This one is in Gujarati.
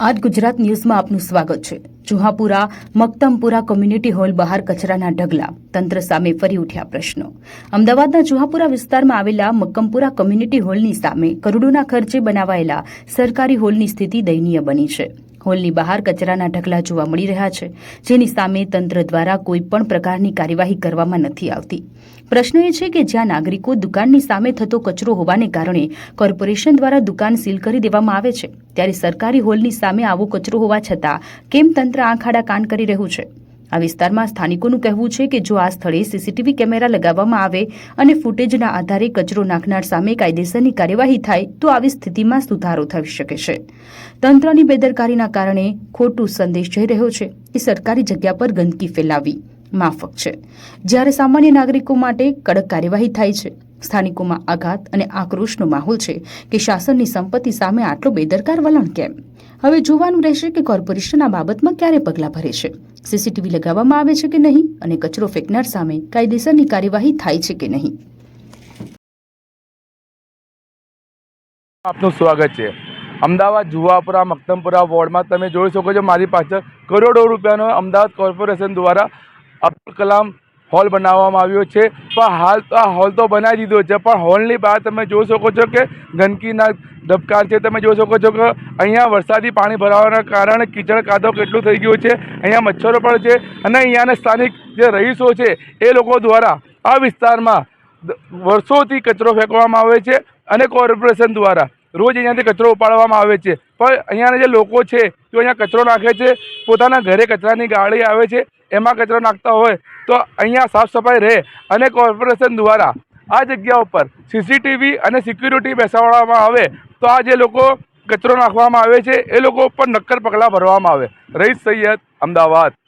આજ ગુજરાત ન્યૂઝમાં આપનું સ્વાગત છે. જુહાપુરા, મક્તમપુરા કોમ્યુનિટી હોલ બહાર કચરાના ઢગલા. તંત્ર સામે ફરી ઉઠ્યા પ્રશ્નો. અમદાવાદના જુહાપુરા વિસ્તારમાં આવેલા મક્કમપુરા કોમ્યુનિટી હોલની સામે કરોડોના ખર્ચે બનાવાયેલા સરકારી હોલની સ્થિતિ દયનીય બની છે. હોલની બહાર કચરાના ઢગલા જોવા મળી રહ્યા છે, જેની સામે તંત્ર દ્વારા કોઈ પણ પ્રકારની કાર્યવાહી કરવામાં નથી આવતી. પ્રશ્ન એ છે કે જ્યાં નાગરિકો દુકાનની સામે થતો કચરો હોવાને કારણે કોર્પોરેશન દ્વારા દુકાન સીલ કરી દેવામાં આવે છે, ત્યારે સરકારી હોલની સામે આવો કચરો હોવા છતાં કેમ તંત્ર આંખાડા કાન કરી રહ્યું છે? આ વિસ્તારમાં સ્થાનિકોનું કહેવું છે કે જો આ સ્થળે સીસીટીવી કેમેરા લગાવવામાં આવે અને ફૂટેજના આધારે કચરો નાખનાર સામે કાયદેસરની કાર્યવાહી થાય, તો આવી સ્થિતિમાં સુધારો થઈ શકે છે. તંત્રની બેદરકારીના કારણે ખોટું સંદેશ જઈ રહ્યો છે. કે સરકારી જગ્યા પર ગંદકી ફેલાવી માફક છે. જ્યારે સામાન્ય નાગરિકો માટે કડક કાર્યવાહી થાય છે. સ્થાનિકોમાં આઘાત અને આક્રોશનો માહોલ છે કે શાસનની સંપત્તિ સામે આટલો બેદરકાર વલણ કેમ? હવે જોવાનું રહેશે કે કોર્પોરેશન આ બાબતમાં ક્યારે પગલાં ભરે છે. સીસીટીવી લગાવવામાં આવે છે કે નહીં અને કચરો ફેંકનાર સામે કાયદેસરની કાર્યવાહી થાય છે કે નહીં? આપનું સ્વાગત છે. અમદાવાદ, જુવાપુરા, મક્તમપુરા વોર્ડમાં તમે જોઈ શકો છો મારી પાછળ કરોડો રૂપિયાનો અમદાવાદ કોર્પોરેશન દ્વારા અબ્દુલ કલામ હોલ બનાવવામાં આવ્યો છે. પણ હાલ તો આ હોલ તો બનાવી દીધો છે. પણ હોલની બહાર તમે જોઈ શકો છો કે ગંદકીના ધબકાર છે. તમે જોઈ શકો છો કે અહીંયા વરસાદી પાણી ભરાવાના કારણે કીચડ કાદવ કેટલું થઈ ગયું છે. અહીંયા મચ્છરો પણ છે અને અહીંયાના સ્થાનિક જે રહીશો છે એ લોકો દ્વારા આ વિસ્તારમાં વર્ષોથી કચરો ફેંકવામાં આવે છે અને કોર્પોરેશન દ્વારા. રોજ અહીંયાથી કચરો ઉપાડવામાં આવે છે. પણ અહીંયાના જે લોકો છે તે અહીંયા કચરો નાખે છે, પોતાના ઘરે કચરાની ગાડી આવે છે, એમાં કચરો નાખતા હોય, તો અહીંયા સાફ સફાઈ રહે અને કોર્પોરેશન દ્વારા આ જગ્યા ઉપર સીસીટીવી અને સિક્યુરિટી બેસાડવામાં આવે, તો આ જે લોકો કચરો નાખવામાં આવે છે, એ લોકો ઉપર નક્કર પગલાં ભરવામાં આવે. રહીશ સૈયદ, અમદાવાદ.